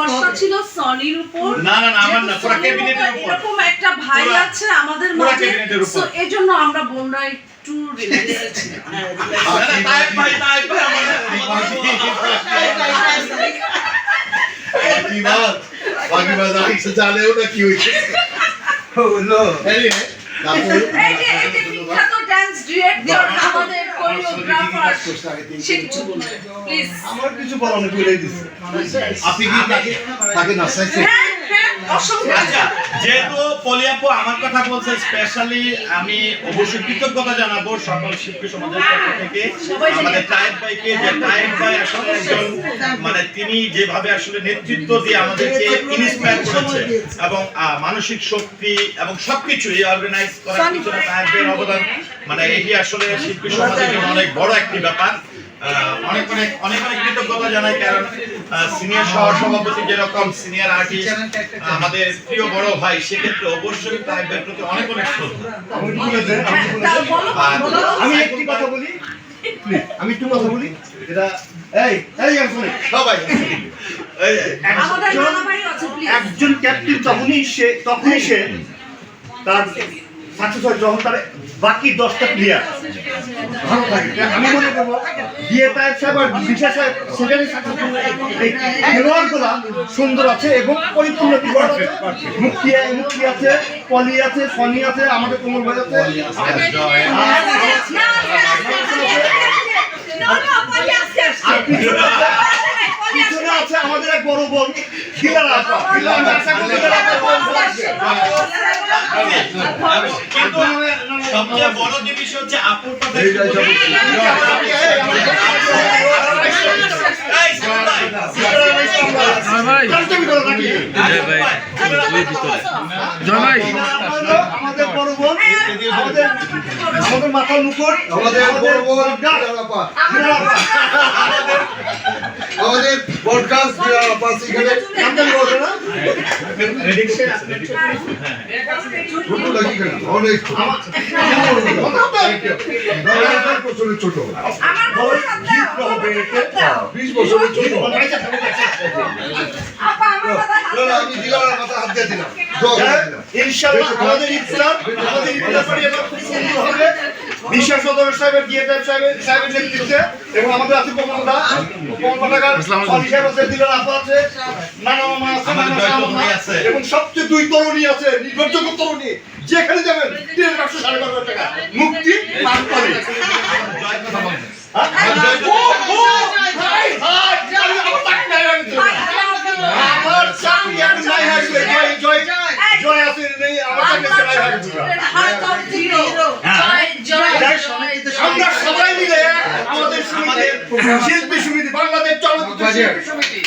ভরসা ছিল সনির উপর না, না, না, আমার না, পুরা ক্যাবিনেটের উপর। এরকম একটা ভাই আছে আমাদের মাঝে। So, এজন্য আমরা বোনরা একটু না, না, তায়েব ভাই, তায়েব ভাই, আমাদের- বাকি বাদ আইসে জানেও না কি হয়েছে হলো এই যে এই যে বিখ্যাত ডান্স আমাদের কোরিওগ্রাফার সে কিছু বলবে প্লিজ আমার কিছু বলার নেই বলে দিছে আপনি কি তাকে তাকে নাচাইছেন? যেহেতু পলিয়াপু আমার কথা বলছে স্পেশালি আমি অবশ্যই কৃতজ্ঞতা জানাব সকল শিল্পী সমাজের পক্ষ থেকে। আমাদের টাইপ ভাইকে যে টাইপ ভাই আসলে একজন মানে তিনি যেভাবে আসলে নেতৃত্ব দিয়ে আমাদেরকে ইন্সপায়ার করেছে এবং মানসিক শক্তি এবং সবকিছু এই অর্গানাইজ করার পিছনে ভাইয়ের অবদান মানে এটি আসলে শিল্পী সমাজের জন্য অনেক বড় একটি ব্যাপার। অনেক অনেক অনেক অনেক কৃতজ্ঞতা জানাই কারণ সিনিয়র সহ সভাপতি যেরকম সিনিয়র আর্টিস্ট আমাদের প্রিয় বড় ভাই সেক্ষেত্রে অবশ্যই টাইপ প্রতি অনেক অনেক শ্রদ্ধা। আমি একটু কথা বলি আমি একটু কথা বলি এটা এই এই সবাই একজন ক্যাপ্টেন তখনই সে তখনই সে তার সাকসেস হয় যখন তার বাকি দশটা প্লেয়ার ভালো থাকে আমি মনে করব বিয়ে টাইপ সাহেব আর সাহেব এই সুন্দর আছে এবং পরিপূর্ণ আছে মুক্তি মুক্তি আছে পলি আছে সনি আছে আমাদের কোমর ভাই আছে পিছনে আছে আমাদের এক বড় বোন খিলার খিলার কিন্তু সবচেয়ে বড় যে বিষয় হচ্ছে আপুর কথা আমাদের বড় বোন আমাদের আমাদের মাথার মুকুট আমাদের বড় বোন আমাদের পডকাস্ট না? অনেক ছোট বিশ বছরের ছোট কথা হাত দিয়ে দিলাম। ইনশাআল্লাহ আমাদের ইফতার আমাদের ইফতার পার্টি এবার খুব সুন্দর হবে। বিশ্বাস সদর সাহেবের দিয়ে সাহেবের সাহেবের নেতৃত্বে এবং আমাদের আছে কমলদা কমলদাগার সাহেব আছে দিলার আপা আছে নানা মামা আছে নানা জয়ন্ত মামা ভাই আছে। এবং সবচেয়ে দুই তরুণী আছে নির্ভরযোগ্য তরুণী। যেখানে যাবেন তিন একশো সাড়ে টাকা। মুক্তি পান করে আমার চাকরি এখন নাই আসবে জয় জয়। জয় আছে নেই আমার সবাই মিলে আমাদের সমিতি শিল্পী সমিতি বাংলাদেশ চলচ্চিত্র শিল্পী সমিতি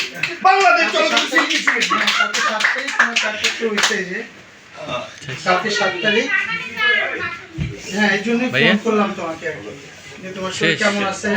বাংলাদেশ চলচ্চিত্র শিল্পী সমিতি। সাথে সাত তারিখ তোমার চারটে একটু হয়েছে যে সাথে সাত তারিখ। হ্যাঁ এই জন্যই ফোন করলাম তোমাকে। যে তোমার শরীর কেমন আছে?